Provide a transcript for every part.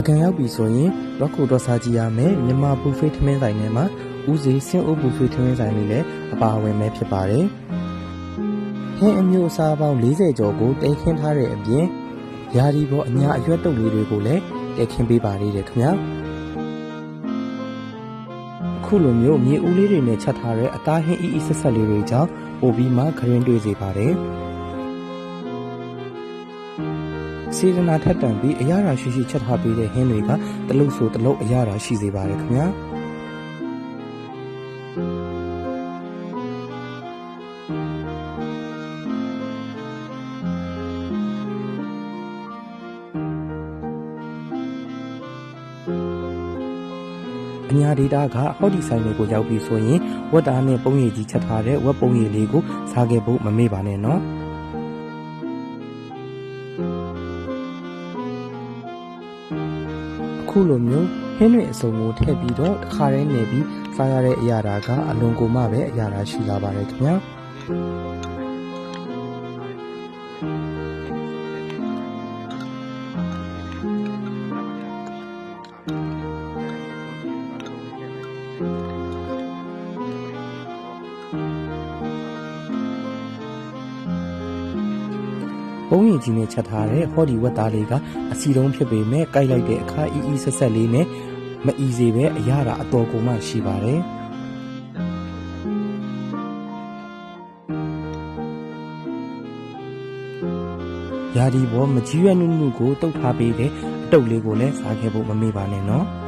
ပကံရောက်ပြီဆိုရင်ရော့ကိုတော့စားကြည့်ရမယ်မြန်မာဘူဖေးထမင်းဆိုင်ထဲမှာဦးစီးစင်အိုးဘူဖေးထမင်းဆိုင်လေးလည်းအပါအဝင်ပဲဖြစ်ပါတယ်ဟင်းအမျိုးအစားပေါင်း40ကျော်ကိုတဲခင်းထားတဲ့အပြင်ယာဒီဘောအညာအရွက်တုပ်လေးတွေကိုလည်းတဲခင်းပေးပါသေးတယ်ခင်ဗျာအခုလိုမျိုးမြေဦးလေးတွေနဲ့ချက်ထားတဲ့အသားဟင်းအီအီဆက်ဆက်လေးတွေကြောင့်ပိုပြီးမှခရင်တွေ့စေပါတယ် စေရနာထက်တန်ပြီးအရာရာရှိရှိချက်ထားပေးတဲ့ဟင်းတွေကတလုတ်ဆိုတလုတ်အရာရာရှိစေပါတယ်ခင်ဗျာအညာဒေတာကဟော်ဒီဆိုင်တွေကိုရောက်ပြီဆိုရင်ဝက်တာနဲ့ပုံရည်ကြီးချက်ထားတဲ့ဝက်ပုံရည်လေးကိုစားခဲ့ဖို့မမေ့ပါနဲ့နော် အခုလိုမျိုးဟင်းတွေအစုံကိုထည့်ပြီးတော့တစ်ခါတည်းနေပြီးစားရတဲ့အရာတာကအလွန်ကိုမှပဲအရာတာရှိလာပါတယ်ခင်ဗျာ ပုံရင်ကြီးနဲ့ချက်ထားတဲ့ဟောဒီဝက်သားလေးကအစီတုံးဖြစ်ပေမဲ့ကြိုက်လိုက်တဲ့အခါအီအီဆက်ဆက်လေးနဲ့မအီစေပဲအရာတာအတော်ကိုမှရှိပါတယ်ရာဒီဘောမကြီးရွက်နုနုကိုတုတ်ထားပေးတဲ့အတုပ်လေးကိုလည်းစားခဲ့ဖို့မမေ့ပါနဲ့နော်ဒါတွေက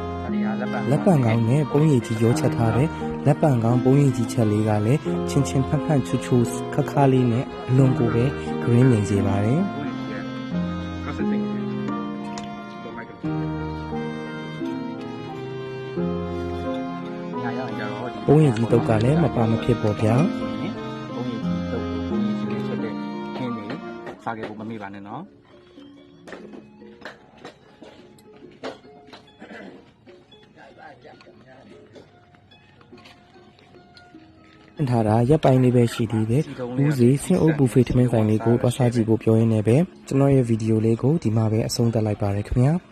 လက်ပံကောင်းနဲ့ပုံရည်ကြီးရောချက်ထားတဲ့လက်ပံကောင်းပုံရည်ကြီးချက်လေးကလည်းချင်းချင်းဖက်ဖက်ချူချူခခလေးနဲ့အလွန်ကိုပဲ green နေစေပါတယ်ပုံရည်ကြီးတုတ်ကလည်းမပါမဖြစ်ပေါ့ဗျာပုံရည်ကြီးတုတ်ပုံရည်ကြီးလေးချက်တဲ့ခင်းနေစားခဲ့ဖို့မမေ့ပါနဲ့နော် ထားတာရက်ပိုင်းလေးပဲရှိသေးတယ်။ဦးစီဆင်းအိုးဘူဖေထမင်းဆိုင်လေးကိုတွားစားကြည့်ဖို့ပြောရင်းနဲ့ပဲကျွန်တော်ရဲ့ဗီဒီယိုလေးကိုဒီမှာပဲအဆုံးသတ်လိုက်ပါရခင်ဗျာ။